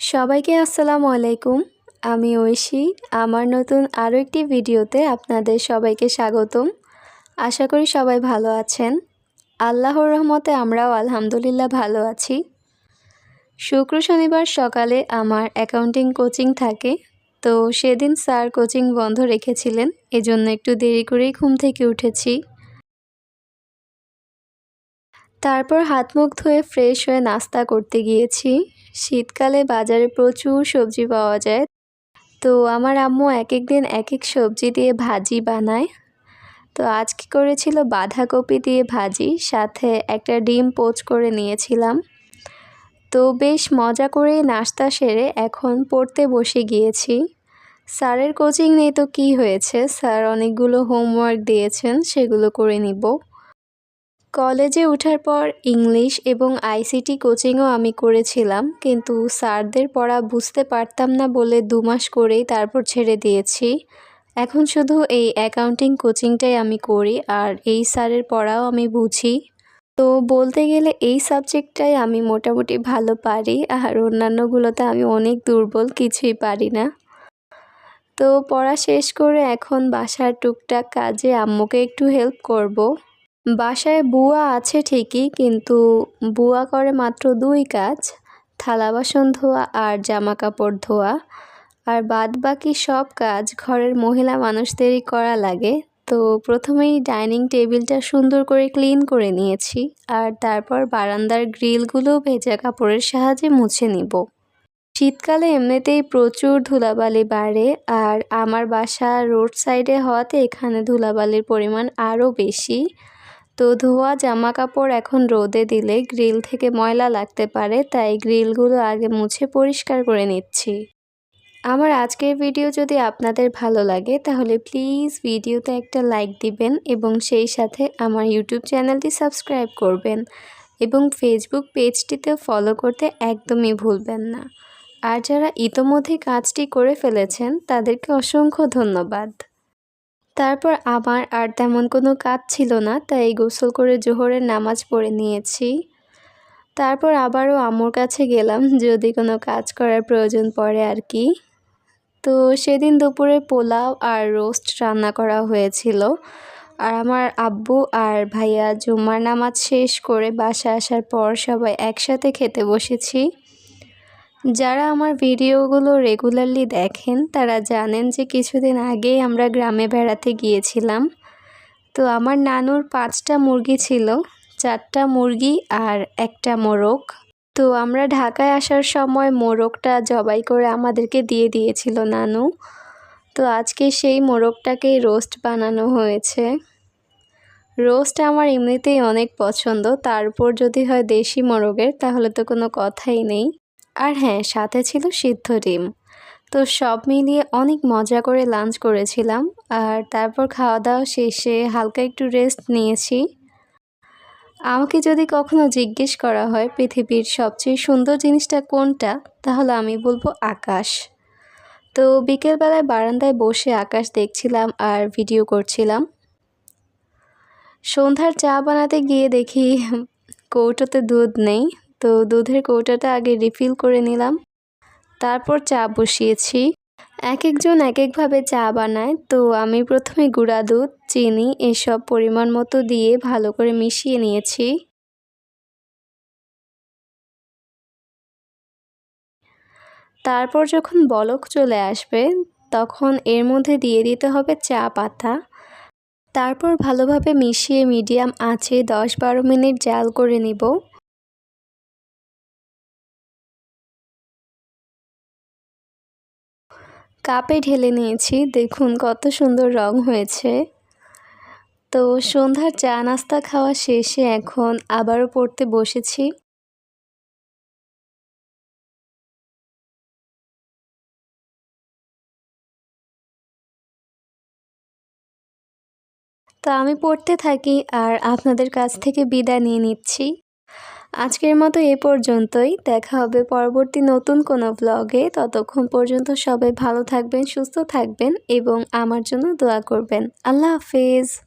সবাইকে আসসালামু আলাইকুম। আমি ঐশী। আমার নতুন আরও একটি ভিডিওতে আপনাদের সবাইকে স্বাগতম। আশা করি সবাই ভালো আছেন। আল্লাহর রহমতে আমরাও আলহামদুলিল্লাহ ভালো আছি। শুক্র শনিবার সকালে আমার অ্যাকাউন্টিং কোচিং থাকে। তো সেদিন স্যার কোচিং বন্ধ রেখেছিলেন। এজন্য একটু দেরি করেই ঘুম থেকে উঠেছি। তারপর হাত মুখ ধুয়ে ফ্রেশ হয়ে নাস্তা করতে গিয়েছি। শীতকালে বাজারে প্রচুর সবজি পাওয়া যায়। তো আমার আম্মু এক এক দিন এক এক সবজি দিয়ে ভাজি বানায়। তো আজ আজকে করেছিল? বাঁধাকপি দিয়ে ভাজি, সাথে একটা ডিম পোচ করে নিয়েছিলাম। তো বেশ মজা করে নাস্তা সেরে এখন পড়তে বসে গিয়েছি। স্যারের কোচিং নেই তো কী হয়েছে? স্যার অনেকগুলো হোমওয়ার্ক দিয়েছেন, সেগুলো করে নিব। কলেজে ওঠার পর ইংলিশ এবং আইসিটি কোচিংও আমি করেছিলাম, কিন্তু স্যারদের পড়া বুঝতে পারতাম না বলে দু মাস করেই তারপর ছেড়ে দিয়েছি। এখন শুধু এই অ্যাকাউন্টিং কোচিংটাই আমি করি আর এই স্যারের পড়াও আমি বুঝি। তো বলতে গেলে এই সাবজেক্টটাই আমি মোটামুটি ভালো পারি আর অন্যান্যগুলোতে আমি অনেক দুর্বল কিছুই পারি না। তো পড়া শেষ করে এখন বাসার টুকটাক কাজে আম্মুকে একটু হেল্প করব। বাসায় বুয়া আছে ঠিকই, কিন্তু বুয়া করে মাত্র দুই কাজ, থালা বাসন ধোয়া আর জামা কাপড় ধোয়া। আর বাদ বাকি সব কাজ ঘরের মহিলা মানুষদেরই করা লাগে। তো প্রথমেই ডাইনিং টেবিলটা সুন্দর করে ক্লিন করে নিয়েছি, আর তারপর বারান্দার গ্রিলগুলো ভেজা কাপড়ের সাহায্যে মুছে নিব। শীতকালে এমনিতেই প্রচুর ধুলাবালি বাড়ে, আর আমার বাসা রোড সাইডে হওয়াতে এখানে ধুলাবালির পরিমাণ আরও বেশি। তো ধোয়া জামা কাপড় এখন রোদে দিলে গ্রিল থেকে ময়লা লাগতে পারে, তাই গ্রিলগুলো আগে মুছে পরিষ্কার করে নিচ্ছি। আমার আজকের ভিডিও যদি আপনাদের ভালো লাগে, তাহলে প্লিজ ভিডিওতে একটা লাইক দিবেন এবং সেই সাথে আমার ইউটিউব চ্যানেলটি সাবস্ক্রাইব করবেন এবং ফেসবুক পেজটিতে ফলো করতে একদমই ভুলবেন না। আর যারা ইতোমধ্যে কাজটি করে ফেলেছেন, তাদেরকে অসংখ্য ধন্যবাদ। তারপর আমার আর তেমন কোনো কাজ ছিল না, তাই গোসল করে জোহরের নামাজ পড়ে নিয়েছি। তারপর আবারও আম্মুর কাছে গেলাম, যদি কোনো কাজ করার প্রয়োজন পড়ে আর কি। তো সেদিন দুপুরে পোলাও আর রোস্ট রান্না করা হয়েছিল। আর আমার আব্বু আর ভাইয়া জুম্মার নামাজ শেষ করে বাসা আসার পর সবাই একসাথে খেতে বসেছি। যারা আমার ভিডিওগুলো রেগুলারলি দেখেন, তারা জানেন যে কিছুদিন আগেই আমরা গ্রামে বেড়াতে গিয়েছিলাম। তো আমার নানুর পাঁচটা মুরগি ছিল, চারটা মুরগি আর একটা মোরগ। তো আমরা ঢাকায় আসার সময় মোরগটা জবাই করে আমাদেরকে দিয়ে দিয়েছিল নানু। তো আজকে সেই মোরগটাকেই রোস্ট বানানো হয়েছে। রোস্ট আমার এমনিতেই অনেক পছন্দ তারপর যদি হয় দেশি মোরগের, তাহলে তো কোনো কথাই নেই। আর হ্যাঁ সাথে ছিল সিদ্ধ ডিম। তো সব মিলিয়ে অনেক মজা করে লাঞ্চ করেছিলাম। আর তারপর খাওয়া দাওয়া শেষে হালকা একটু রেস্ট নিয়েছি। আমাকে যদি কখনো জিজ্ঞেস করা হয় পৃথিবীর সবচেয়ে সুন্দর জিনিসটা কোনটা, তাহলে আমি বলব আকাশ। তো বিকেলবেলায় বারান্দায় বসে আকাশ দেখছিলাম আর ভিডিও করছিলাম। সন্ধ্যার চা বানাতে গিয়ে দেখি কৌটোতে দুধ নেই। তো দুধের কৌটাটা আগে রিফিল করে নিলাম। তারপর চা বসিয়েছি। এক একজন এক একভাবে চা বানায়। তো আমি প্রথমে গুঁড়া দুধ, চিনি এসব পরিমাণ মতো দিয়ে ভালো করে মিশিয়ে নিয়েছি। তারপর যখন বলক চলে আসবে, তখন এর মধ্যে দিয়ে দিতে হবে চা পাতা। তারপর ভালোভাবে মিশিয়ে মিডিয়াম আঁচে দশ বারো মিনিট জাল করে নিব। কাপে ঢেলে নিয়েছি। দেখুন কত সুন্দর রং হয়েছে। তো সন্ধ্যার চা নাস্তা খাওয়া শেষে এখন আবারও পড়তে বসেছি। তো আমি পড়তে থাকি আর আপনাদের কাছ থেকে বিদায় নিয়ে নিচ্ছি। আজকের মতো এ পর্যন্তই। দেখা হবে পরবর্তী নতুন কোনো ব্লগে ততক্ষণ পর্যন্ত সবাই ভালো থাকবেন, সুস্থ থাকবেন এবং আমার জন্য দোয়া করবেন। আল্লাহ হাফেজ।